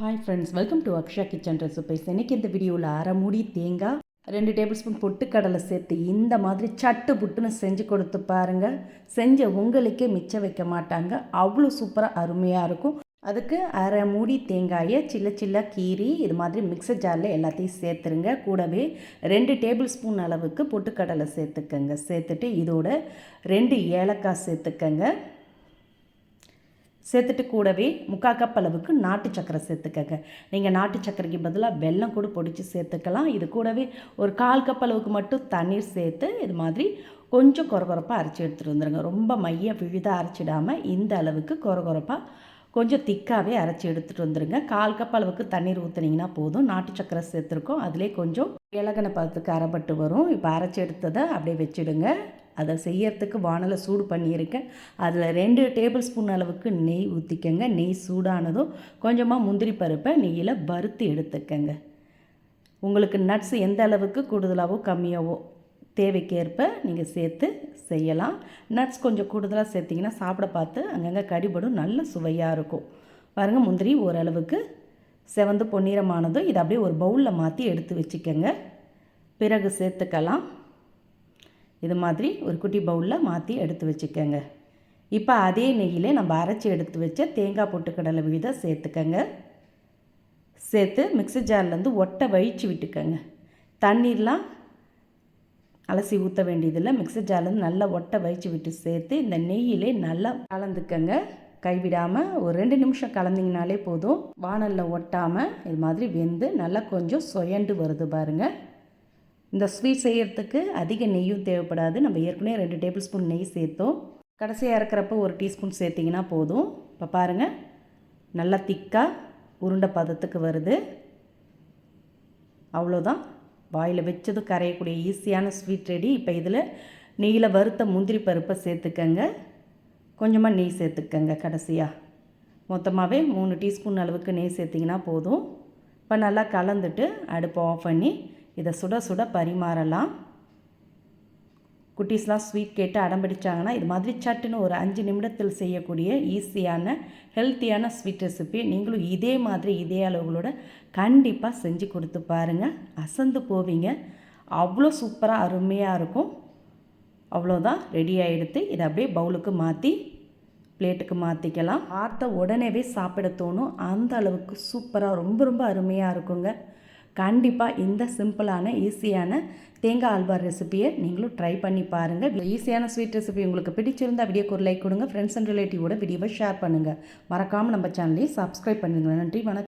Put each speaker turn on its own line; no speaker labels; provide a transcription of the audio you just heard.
Hi friends welcome to Aksha kitchen recipes இன்றைக்கி இந்த வீடியோவில் அரை மூடி தேங்காய் ரெண்டு டேபிள் ஸ்பூன் பொட்டுக்கடலை சேர்த்து இந்த மாதிரி சட்டு புட்டுன்னு செஞ்சு கொடுத்து பாருங்கள் செஞ்ச உங்களுக்கே மிச்சம் வைக்க மாட்டாங்க. அவ்வளோ சூப்பராக அருமையாக இருக்கும். அதுக்கு அரை மூடி தேங்காயை சில்ல சில்ல கீறி இது மாதிரி மிக்சர் ஜாரில் எல்லாத்தையும் சேர்த்துருங்க. கூடவே ரெண்டு டேபிள் ஸ்பூன் அளவுக்கு பொட்டுக்கடலை சேர்த்துக்கங்க. சேர்த்துட்டு இதோட ரெண்டு ஏலக்காய் சேர்த்துக்கங்க. சேர்த்துட்டு கூடவே முக்கால் கப் அளவுக்கு நாட்டு சக்கரை சேர்த்துக்கங்க. நீங்கள் நாட்டு சக்கரைக்கு பதிலாக வெல்லம் கூட பொடிச்சு சேர்த்துக்கலாம். இது கூடவே ஒரு கால் கப் அளவுக்கு மட்டும் தண்ணீர் சேர்த்து இது மாதிரி கொஞ்சம் குறகுறப்பாக அரைச்சி எடுத்துகிட்டு வந்துடுங்க ரொம்ப மைய விழுதாக அரைச்சிடாமல் இந்த அளவுக்கு குறகுறப்பாக கொஞ்சம் திக்காகவே அரைச்சி எடுத்துகிட்டு வந்துடுங்க கால் கப் அளவுக்கு தண்ணீர் ஊற்றுனீங்கன்னா போதும். நாட்டு சக்கரை சேர்த்துருக்கோம். அதிலே கொஞ்சம் இலகனை பழத்துக்கு அரைப்பட்டு வரும். இப்போ அரைச்சி எடுத்ததை அப்படியே வச்சுடுங்க. அதை செய்யறதுக்கு வானலை சூடு பண்ணியிருக்கேன். அதில் ரெண்டு டேபிள் ஸ்பூன் அளவுக்கு நெய் ஊற்றிக்கங்க நெய் சூடானதும் கொஞ்சமாக முந்திரி பருப்பை நெய்யில் வறுத்து எடுத்துக்கங்க. உங்களுக்கு நட்ஸ் எந்த அளவுக்கு கூடுதலாகவோ கம்மியாகவோ தேவைக்கேற்ப நீங்கள் சேர்த்து செய்யலாம். நட்ஸ் கொஞ்சம் கூடுதலாக சேர்த்திங்கன்னா சாப்பிட பார்த்து அங்கங்கே கடிபடும் நல்ல சுவையாக இருக்கும். பாருங்கள் முந்திரி ஓரளவுக்கு செவந்து பொன்னிறமானதும் இதை அப்படியே ஒரு பவுலில் மாற்றி எடுத்து வச்சுக்கோங்க. பிறகு சேர்த்துக்கலாம். இது மாதிரி ஒரு குட்டி பவுலில் மாற்றி எடுத்து வச்சுக்கோங்க. இப்போ அதே நெய்யில் நம்ம அரைச்சி எடுத்து வச்ச தேங்காய் பொட்டுக்கடலை விழுத சேர்த்துக்கங்க. சேர்த்து மிக்சி ஜார்லேருந்து ஒட்டை வழித்து விட்டுக்கோங்க. தண்ணீர்லாம் அலசி ஊற்ற வேண்டியதில்லை. மிக்சி ஜார்லேருந்து நல்லா ஒட்டை வயிச்சு விட்டு சேர்த்து இந்த நெய்யிலே நல்லா கலந்துக்கங்க. கைவிடாமல் ஒரு ரெண்டு நிமிஷம் கலந்திங்கனாலே போதும். வானலில் ஒட்டாமல் இது மாதிரி வெந்து நல்லா கொஞ்சம் சொயண்டு வருது பாருங்கள் இந்த ஸ்வீட் செய்கிறதுக்கு அதிக நெய்யும் தேவைப்படாது. நம்ம ஏற்கனவே ரெண்டு டேபிள் ஸ்பூன் நெய் சேர்த்தோம். கடைசியாக இறக்குறப்போ ஒரு டீஸ்பூன் சேர்த்திங்கன்னா போதும். இப்போ பாருங்கள் நல்லா திக்காக உருண்டை பதத்துக்கு வருது. அவ்வளோதான் வாயில் வச்சதும் கரையக்கூடிய ஈஸியான ஸ்வீட் ரெடி இப்போ இதில் நெய்யில் வறுத்த முந்திரி பருப்பை சேர்த்துக்கங்க. கொஞ்சமாக நெய் சேர்த்துக்கங்க கடைசியாக மொத்தமாகவே மூணு டீஸ்பூன் அளவுக்கு நெய் சேர்த்திங்கன்னா போதும். இப்போ நல்லா கலந்துட்டு அடுப்பை ஆஃப் பண்ணி இதை சுட சுட பரிமாறலாம். குட்டீஸ்லாம் ஸ்வீட் கேட்டு அடம்பிடிச்சாங்கன்னா இது மாதிரி சட்டுன்னு ஒரு அஞ்சு நிமிடத்தில் செய்யக்கூடிய ஈஸியான ஹெல்த்தியான ஸ்வீட் ரெசிபி நீங்களும் இதே மாதிரி இதே அளவுகளோட கண்டிப்பாக செஞ்சு கொடுத்து பாருங்கள் அசந்து போவீங்க. அவ்வளோ சூப்பராக அருமையாக இருக்கும். அவ்வளோதான் ரெடி ஆகிடுத்து இதை அப்படியே பவுலுக்கு மாற்றி பிளேட்டுக்கு மாற்றிக்கலாம் பார்த்த உடனேவே சாப்பிட தோணும். அந்த அளவுக்கு சூப்பராக ரொம்ப ரொம்ப அருமையாக இருக்குங்க. கண்டிப்பாக இந்த சிம்பிளான ஈஸியான தேங்காய் அல்வா ரெசிபியை நீங்களும் ட்ரை பண்ணி பாருங்கள் ஈஸியான ஸ்வீட் ரெசிபி உங்களுக்கு பிடிச்சிருந்தால் வீடியோக்கு ஒரு லைக் கொடுங்க. ஃப்ரெண்ட்ஸ் அண்ட் ரிலேட்டிவோட வீடியோவை ஷேர் பண்ணுங்கள் மறக்காமல் நம்ம சேனலையும் சப்ஸ்கிரைப் பண்ணுங்கள் நன்றி வணக்கம்.